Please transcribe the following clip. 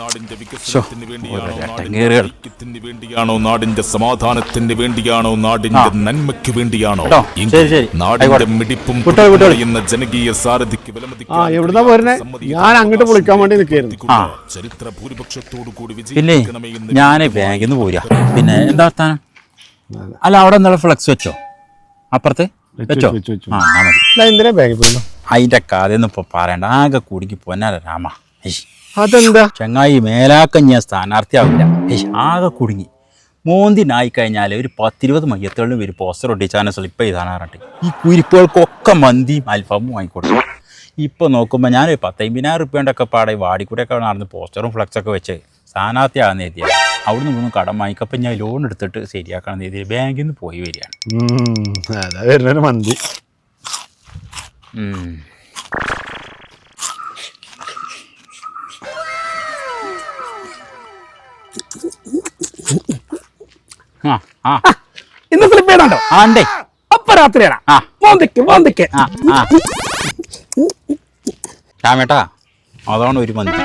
നാടിന്റെ വികസനത്തിന് വേണ്ടിയാണോ നാടിന്റെ. ഐക്യത്തിന് വേണ്ടിയാണോ നാടിന്റെ സമാധാനത്തിന് വേണ്ടിയാണോ നാടിന്റെ നന്മയ്ക്ക് വേണ്ടിയാണോ? ശരി, ശരി. നാടിന്റെ മിടിപ്പും. എന്ന ജനകീയ സാരഥിക്ക്? ഞാൻ അങ്ങോട്ട് വിളിക്കാൻ വേണ്ടി നിൽക്കായിരുന്നു. ചരിത്ര ഭൂരിപക്ഷത്തോടു കൂടി വിജയിക്കണമെന്ന് ഞാൻ ബാങ്കിൽ നിന്ന് പോരാ. പിന്നെ എന്താ അല്ല അവിടെ എന്നുള്ള ഫ്ലക്സ് വെച്ചോ? അപ്പുറത്ത് വെച്ചോ. ആ മതി. അതിന്റെ കഥയൊന്നും ഇപ്പൊ പറയണ്ട. ആകെ കുടുങ്ങി പോന്നാലോ രാമ. അതെന്താ? ചങ്ങായി മേലാക്കം ഞാൻ സ്ഥാനാർത്ഥിയാവില്ല. ആകെ കുടുങ്ങി. മോന്തി നായി കഴിഞ്ഞാൽ ഒരു പത്തിരുപത് മയ്യത്തുകളിലും ഒരു പോസ്റ്റർ ഒട്ടിച്ചാൽ സ്ലിപ്പ് ചെയ്താനാറുണ്ട് ഈ കുരിപ്പുകൾക്കൊക്കെ മന്തിയും അൽഫാമും വാങ്ങിക്കൊടുക്കും ഇപ്പൊ നോക്കുമ്പോൾ ഞാൻ പത്തമ്പതിനായിരം റുപ്യന്റെ ഒക്കെ പാടെ വാടിക്കൂടെയൊക്കെ നടന്ന് പോസ്റ്ററും ഫ്ലക്സൊക്കെ വെച്ച് സ്ഥാനാർത്ഥിയാണെന്ന് എഴുതിയത് അവിടുന്ന് മൂന്ന് കടം വാങ്ങിക്കപ്പം ഞാൻ ലോൺ എടുത്തിട്ട് ശരിയാക്കണം എഴുതി ബാങ്കിൽ നിന്ന് പോയി വരികയാണ്. അതാ വരുന്നൊരു മന്തി ഉം. ആ ആ ഇന്ന് സ്ലിപ്പ് ചെയ്യണോ ആ ഉണ്ടേ. അപ്പൊ രാത്രിയാണ്. ആ. മോന്തിക്ക് മോന്തിക്ക്. ആ ആ. രാമേട്ടാ അതാണ് ഒരു മന്തി.